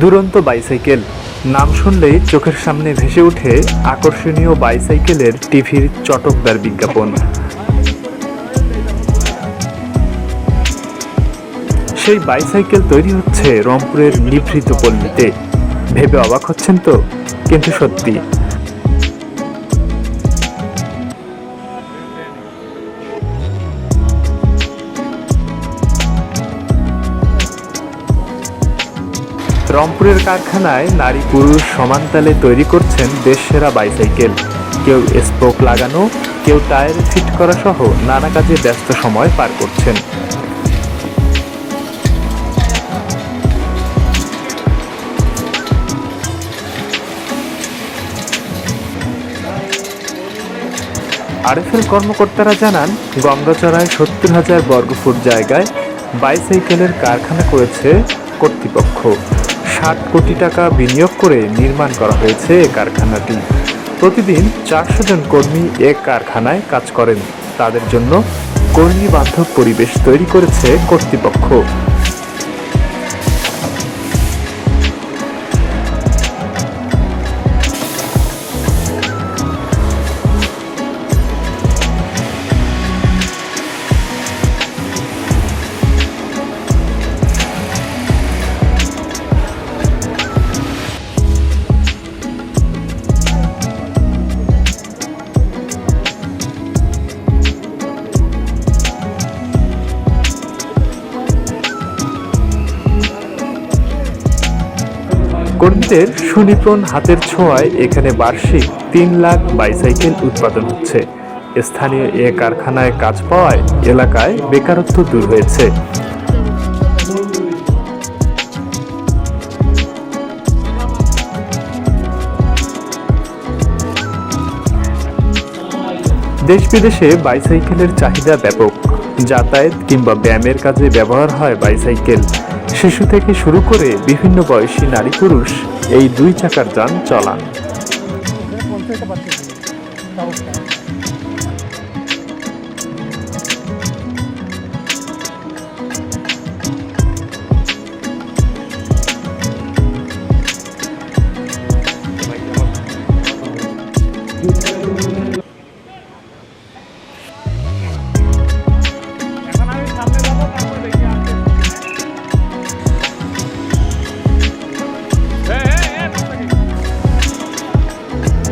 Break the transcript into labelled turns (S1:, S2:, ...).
S1: দুরন্ত বাইসাইকেল। নাম শুনলেই চোখের সামনে ভেসে উঠে আকর্ষণীয় বাইসাইকেলের টিভির চটকদার বিজ্ঞাপন। সেই বাইসাইকেল তৈরি হচ্ছে রংপুরের নিভৃত পল্লীতে। ভেবে অবাক হচ্ছেন তো? কিন্তু সত্যি। রংপুরের কারখানায় নারী পুরুষ সমান তালে তৈরি করছেন দেশ সেরা বাইসাইকেল। কেউ স্পোক লাগানো, কেউ টায়ার ফিট করা সহ নানা কাজে ব্যস্ত সময় পার করছেন। আরএফএল কর্মকর্তারা জানান, গঙ্গাচড়ায় সত্তর হাজার বর্গফুট জায়গায় বাইসাইকেলের কারখানা করেছে কর্তৃপক্ষ। ষাট কোটি টাকা বিনিয়োগ করে নির্মাণ করা হয়েছে এ কারখানাটি। প্রতিদিন চারশো জন কর্মী এ কারখানায় কাজ করেন। তাদের জন্য কর্মী বান্ধব পরিবেশ তৈরি করেছে কর্তৃপক্ষ। কর্মীদের সুনিপুণ হাতের ছোঁয়ায় এখানে বার্ষিক তিন লাখ বাইসাইকেল উৎপাদন হচ্ছে। স্থানীয় এ কারখানায় কাজ পাওয়ায় এলাকায় বেকারত্ব দূর হয়েছে। দেশ বিদেশে বাইসাইকেলের চাহিদা ব্যাপক। যাতায়াত কিংবা ব্যায়ামের কাজে ব্যবহার হয় বাইসাইকেল। শিশু থেকে শুরু করে বিভিন্ন বয়সী নারী পুরুষ এই দুই চাকার যান চলান
S2: Thank you.